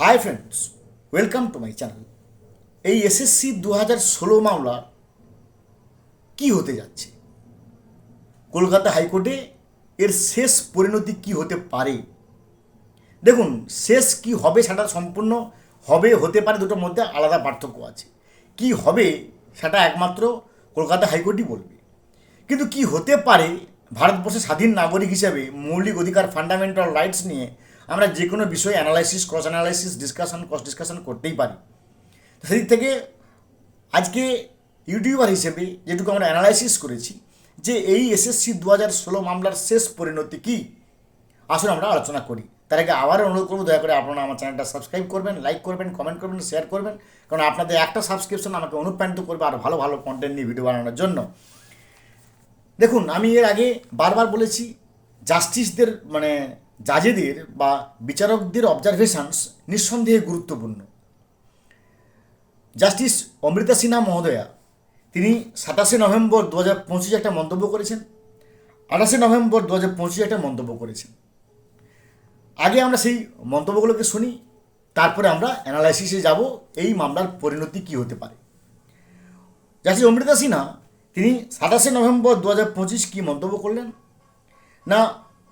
Hi friends welcome to my channel এই SSC দু হাজার ষোলো মামলার কী হতে যাচ্ছে? কলকাতা হাইকোর্টে এর শেষ পরিণতি কি হতে পারে? দেখুন, শেষ কি হবে সেটা সম্পূর্ণ হবে, হতে পারে দুটোর মধ্যে আলাদা পার্থক্য আছে। কি হবে সেটা একমাত্র কলকাতা হাইকোর্টই বলবে। কিন্তু কি হতে পারে, ভারতবর্ষের স্বাধীন নাগরিক হিসেবে মৌলিক অধিকার ফান্ডামেন্টাল রাইটস নিয়ে আমরা যে কোনো বিষয়ে analysis cross analysis discussion cross discussion করতেই পারি। সেদিক থেকে আজকে ইউটিউবার হিসেবে যেটুকু আমরা অ্যানালাইসিস করেছি, যে এই এসএসসি দু হাজার ষোলো মামলার শেষ পরিণতি কী, আসুন আমরা আলোচনা করি। তার আগে আবারও অনুরোধ করব, দয়া করে আপনারা আমার চ্যানেলটা সাবস্ক্রাইব করবেন লাইক করবেন কমেন্ট করবেন শেয়ার করবেন, কারণ আপনাদের একটা সাবস্ক্রিপশন আমাকে অনুপ্রাণিত করবে আর ভালো ভালো কন্টেন্ট নিয়ে ভিডিও বানানোর জন্য। দেখুন, আমি এর আগে বারবার বলেছি জাস্টিসদের মানে জাজেদের বা বিচারকদের অবজারভেশনস নিঃসন্দেহে গুরুত্বপূর্ণ। জাস্টিস অমৃতা সিনহা মহোদয়া, তিনি সাতাশে নভেম্বর দু হাজার পঁচিশে একটা মন্তব্য করেছেন। আঠাশে নভেম্বর দু হাজার পঁচিশে একটা মন্তব্য করেছেন। আগে আমরা সেই মন্তব্যগুলোকে শুনি, তারপরে আমরা অ্যানালাইসিসে যাব এই মামলার পরিণতি কী হতে পারে। জাস্টিস অমৃতা সিনহা, তিনি সাতাশে নভেম্বর দু হাজার পঁচিশ কী মন্তব্য করলেন? না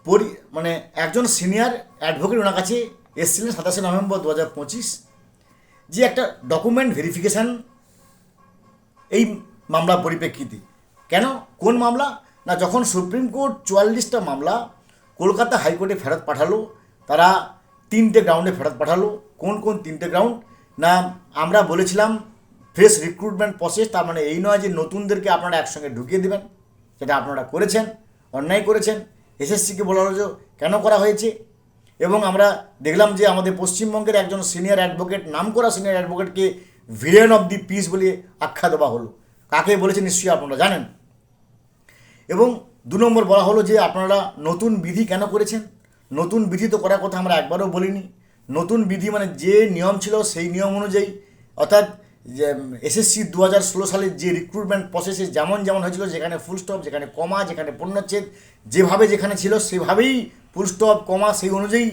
পরি মানে একজন সিনিয়র অ্যাডভোকেট ওনার কাছে এসেছিলেন সাতাশে নভেম্বর দু হাজার পঁচিশ। যে একটা ডকুমেন্ট ভেরিফিকেশান এই মামলা পরিপ্রেক্ষিতে। কেন? কোন মামলা? না, যখন সুপ্রিম কোর্ট চুয়াল্লিশটা মামলা কলকাতা হাইকোর্টে ফেরত পাঠালো, তারা তিনটে গ্রাউন্ডে ফেরত পাঠালো। কোন কোন তিনটে গ্রাউন্ড না, আমরা বলেছিলাম ফ্রেশ রিক্রুটমেন্ট প্রসেস তার মানে এই নয় যে নতুনদেরকে আপনারা একসঙ্গে ঢুকিয়ে দেবেন সেটা আপনারা করেছেন, অন্যায় করেছেন। এসএসসিকে বলা হলো কেন করা হয়েছে? এবং আমরা দেখলাম যে আমাদের পশ্চিমবঙ্গের একজন সিনিয়র অ্যাডভোকেট নাম করা সিনিয়র অ্যাডভোকেটকে ভিলেন অফ দি পিস বলে আখ্যা দেওয়া হলো। কাকে বলেছে নিশ্চয়ই আপনারা জানেন? এবং দু নম্বর বলা হলো যে আপনারা নতুন বিধি কেন করেছেন? নতুন বিধি তো করার কথা আমরা একবারও বলিনি। নতুন বিধি মানে যে নিয়ম ছিল সেই নিয়ম অনুযায়ী, অর্থাৎ এসএসসি দু হাজার ষোলো সালের যে রিক্রুটমেন্ট প্রসেসে যেমন যেমন হয়েছিল, যেখানে ফুল স্টপ যেখানে কমা যেখানে পূর্ণচ্ছেদ, যেভাবে যেখানে ছিল, সেভাবেই ফুল স্টপ কমা সেই অনুযায়ী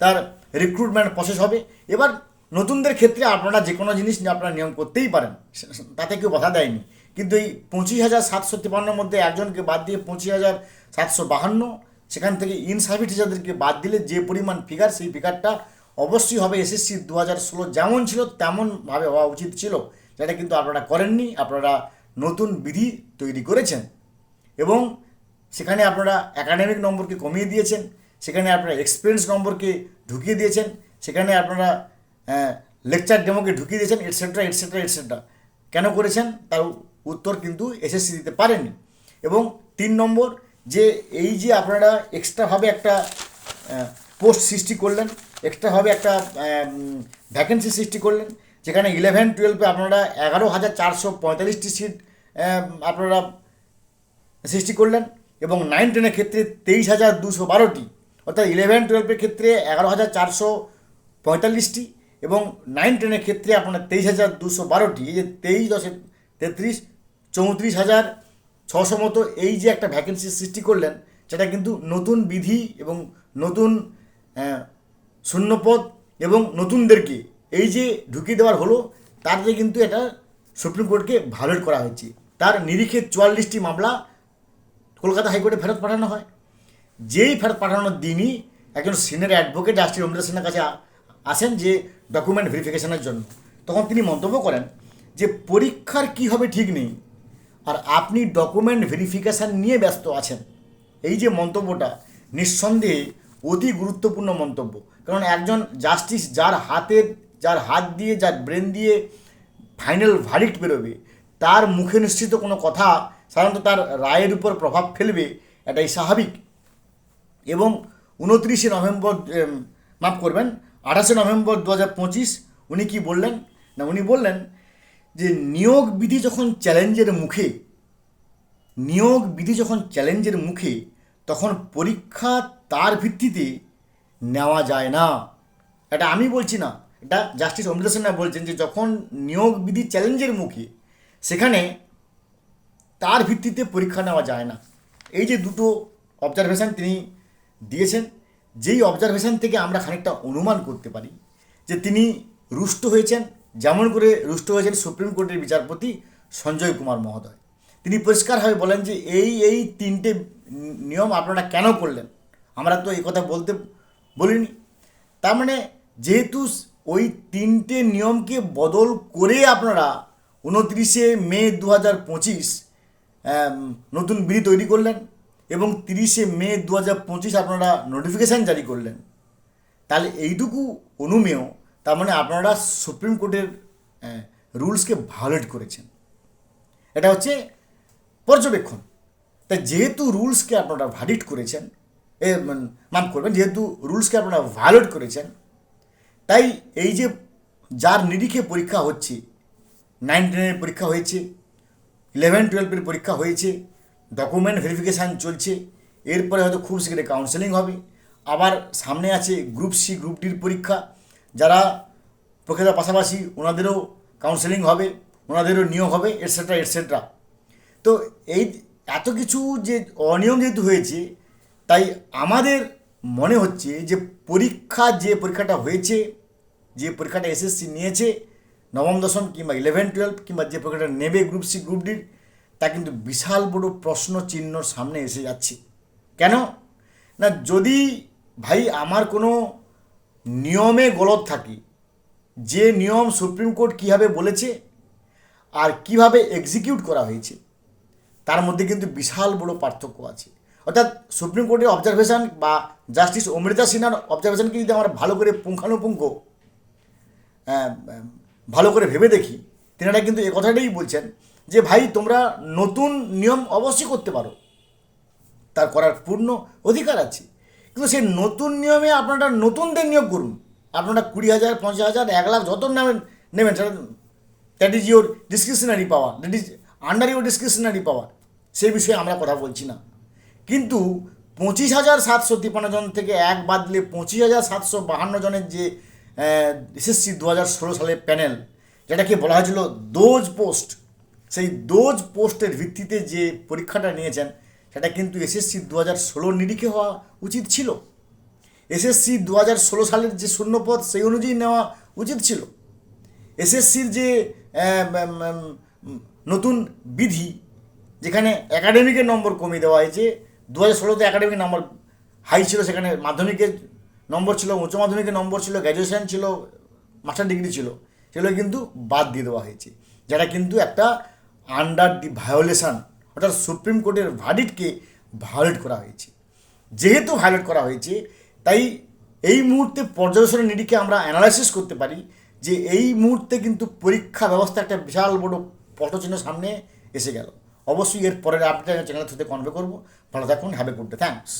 তার রিক্রুটমেন্ট প্রসেস হবে। এবার নতুনদের ক্ষেত্রে আপনারা যে কোনো জিনিস আপনারা নিয়ম করতেই পারেন, তাতে কেউ বাধা দেয়নি। কিন্তু এই পঁচিশ হাজার সাতশো তিপান্নর মধ্যে একজনকে বাদ দিয়ে পঁচিশ হাজার সাতশো বাহান্ন, সেখান থেকে ইনসার্ভিস টিচারদেরকে বাদ দিলে যে পরিমাণ ফিগার সেই ফিগারটা অবশ্যই হবে এসএসসি দু হাজার ষোলো যেমন ছিল, তেমনভাবে হওয়া উচিত ছিল। যেটা কিন্তু আপনারা করেননি, আপনারা নতুন বিধি তৈরি করেছেন। এবং সেখানে আপনারা একাডেমিক নম্বরকে কমিয়ে দিয়েছেন, সেখানে আপনারা এক্সপিরিয়েন্স নম্বরকে ঢুকিয়ে দিয়েছেন, সেখানে আপনারা লেকচার ডেমোকে ঢুকিয়ে দিয়েছেন এটসেট্রা এটসেট্রা এটসেট্রা কেন করেছেন? তার উত্তর কিন্তু এসএসসি দিতে পারেনি এবং তিন নম্বর, যে এই যে আপনারা এক্সট্রাভাবে একটা পোস্ট সৃষ্টি করলেন এক্সট্রাভাবে একটা ভ্যাকেন্সি সৃষ্টি করলেন, যেখানে ইলেভেন টুয়েলভে আপনারা এগারো হাজার চারশো পঁয়তাল্লিশটি সিট আপনারা সৃষ্টি করলেন, এবং নাইন টেনের ক্ষেত্রে তেইশ হাজার দুশো বারোটি, অর্থাৎ ইলেভেন টুয়েলভের ক্ষেত্রে এগারো হাজার চারশো পঁয়তাল্লিশটি, এবং নাইন টেনের ক্ষেত্রে আপনার তেইশ হাজার দুশো বারোটি, এই যে তেইশ দশে তেত্রিশ, চৌত্রিশ হাজার ছশো মতো এই যে একটা ভ্যাকেন্সি সৃষ্টি করলেন, সেটা কিন্তু নতুন বিধি এবং নতুন শূন্যপদ এবং নতুনদেরকে এই যে ঢুকিয়ে দেওয়ার হলো তাতে কিন্তু এটা সুপ্রিম কোর্টকে ভায়োলেট করা হয়েছে। তার নিরিখে চুয়াল্লিশটি মামলা কলকাতা হাইকোর্টে ফেরত পাঠানো হয়। যেই ফেরত পাঠানোর দিনই একজন সিনিয়র অ্যাডভোকেট রাষ্ট্রীয় অমৃতা সিনহার কাছে আসেন যে ডকুমেন্ট ভেরিফিকেশনের জন্য। তখন তিনি মন্তব্য করেন যে, পরীক্ষার কী হবে ঠিক নেই, আর আপনি ডকুমেন্ট ভেরিফিকেশান নিয়ে ব্যস্ত আছেন। এই যে মন্তব্যটা নিঃসন্দেহে অতি গুরুত্বপূর্ণ মন্তব্য। কারণ একজন জাস্টিস যার হাতের, যার হাত দিয়ে, যার ব্রেন দিয়ে ফাইনাল ভারিক্ট বেরোবে, তার মুখে নিশ্চিত কোনো কথা সাধারণত তার রায়ের উপর প্রভাব ফেলবে, এটাই স্বাভাবিক। এবং উনত্রিশে নভেম্বর মাফ করবেন, আঠাশে নভেম্বর দু হাজার পঁচিশ উনি কী বললেন? না, উনি বললেন যে নিয়োগ বিধি যখন চ্যালেঞ্জের মুখে, নিয়োগ বিধি যখন চ্যালেঞ্জের মুখে, তখন পরীক্ষা তার ভিত্তিতে নেওয়া যায় না। এটা আমি বলছি না। এটা জাস্টিস অমৃতা সিনহা বলছেন যে, যখন নিয়োগ বিধি চ্যালেঞ্জের মুখে, সেখানে তার ভিত্তিতে পরীক্ষা নেওয়া যায় না। এই যে দুটো অবজারভেশন তিনি দিয়েছেন, যেই অবজারভেশন থেকে আমরা খানিকটা অনুমান করতে পারি যে, তিনি রুষ্ট হয়েছেন, যেমন করে রুষ্ট হয়েছেন সুপ্রিম কোর্টের বিচারপতি সঞ্জয় কুমার মহোদয়। তিনি পরিষ্কারভাবে বলেন যে, এই এই তিনটে নিয়ম আপনারা কেন করলেন? আমরা তো এই কথা বলতে বলিনি। তার মানে যেহেতু ওই তিনটে নিয়মকে বদল করে আপনারা উনত্রিশে মে দু হাজার পঁচিশ নতুন বিধি তৈরি করলেন এবং তিরিশে মে দু হাজার পঁচিশ আপনারা নোটিফিকেশান জারি করলেন, তাহলে এইটুকু অনুমেয়, তার মানে আপনারা সুপ্রিম কোর্টের রুলসকে ভায়োলেট করেছেন। এটা হচ্ছে পর্যবেক্ষণ। তাই যেহেতু রুলসকে আপনারা ভালিড করেছেন এ মাফ করবেন, যেহেতু রুলসকে আপনারা ভায়োলেট করেছেন, তাই এই যে যার নিরিখে পরীক্ষা হচ্ছে নাইন টেনের পরীক্ষা হয়েছে ইলেভেন টুয়েলভের পরীক্ষা হয়েছে ডকুমেন্ট ভেরিফিকেশান চলছে, এরপরে হয়তো খুব শীঘ্রই কাউন্সেলিং হবে, আবার সামনে আছে গ্রুপ সি গ্রুপ ডির পরীক্ষা, যারা প্রকৃতার পাশাপাশি ওনাদেরও কাউন্সেলিং হবে, ওনাদেরও নিয়োগ হবে এটসেট্রা এটসেট্রা তো এই এত কিছু যে অনিয়ম যেহেতু হয়েছে তাই আমাদের মনে হচ্ছে যে পরীক্ষা যে পরীক্ষাটা হয়েছে, যে পরীক্ষাটা এসএসসি নিয়েছে, নবম, দশম কিংবা ইলেভেন টুয়েলভ কিংবা যে পরীক্ষাটা নেবে গ্রুপ সি গ্রুপ ডির তা কিন্তু বিশাল বড় প্রশ্ন চিহ্নর সামনে এসে যাচ্ছে। কেন? না, যদি ভাই আমার কোনো নিয়মে গলত থাকি, যে নিয়ম সুপ্রিম কোর্ট কীভাবে বলেছে আর কীভাবে এক্সিকিউট করা হয়েছে, তার মধ্যে কিন্তু বিশাল বড় পার্থক্য আছে। অর্থাৎ সুপ্রিম কোর্টের অবজারভেশন বা জাস্টিস অমৃতা সিনহার অবজারভেশনকে যদি আমরা ভালো করে পুঙ্খানুপুঙ্খ ভালো করে ভেবে দেখি, তেনারা কিন্তু এ কথাটাই বলছেন যে, ভাই, তোমরা নতুন নিয়ম অবশ্যই করতে পারো। তার করার পূর্ণ অধিকার আছে। কিন্তু সেই নতুন নিয়মে আপনারা নতুনদের নিয়োগ করুন। আপনারা কুড়ি হাজার, পঞ্চাশ হাজার, এক লাখ যত নেবেন নেবেন, সেটা that is your discretionary power that is under your discretionary power সেই বিষয়ে আমরা কথা বলছি না। কিন্তু পঁচিশ হাজার সাতশো তিপ্পান্ন জন থেকে এক বাদ দিলে পঁচিশ হাজার সাতশো বাহান্ন জনের যে এসএসসি দু হাজার ষোলো সালের প্যানেল, যেটাকে বলা হয়েছিল দোজ পোস্ট, সেই দোজ পোস্টের ভিত্তিতে যে পরীক্ষাটা নিয়েছেন, সেটা কিন্তু এসএসসি দু হাজার ষোলোর নিরিখে হওয়া উচিত ছিল। এসএসসি দু হাজার ষোলো সালের যে শূন্যপদ, সেই অনুযায়ী নেওয়া উচিত ছিল। এসএসসির যে নতুন বিধি, যেখানে একাডেমিকের নম্বর কমিয়ে দেওয়া হয়েছে দু হাজার ষোলোতে একাডেমিক নম্বর হাই ছিল সেখানে মাধ্যমিকের নম্বর ছিল, উচ্চ মাধ্যমিকের নম্বর ছিল গ্র্যাজুয়েশন ছিল মাস্টার ডিগ্রি ছিল, সেগুলো কিন্তু বাদ দিয়ে দেওয়া হয়েছে। যেটা কিন্তু একটা আন্ডার দি ভায়োলেশন অর্থাৎ সুপ্রিম কোর্টের ভার্ডিটকে ভায়োলেট করা হয়েছে। যেহেতু ভায়োলেট করা হয়েছে, তাই এই মুহূর্তে পর্যবেক্ষণের নিরিখে আমরা অ্যানালাইসিস করতে পারি যে এই মুহূর্তে কিন্তু পরীক্ষা ব্যবস্থা একটা বিশাল বড় পটচিহ্ন সামনে এসে গেল। অবশ্যই এর পরের আপডেট চ্যানেল থেকে কনভে করব। ভালো থাকুন have a good day thanks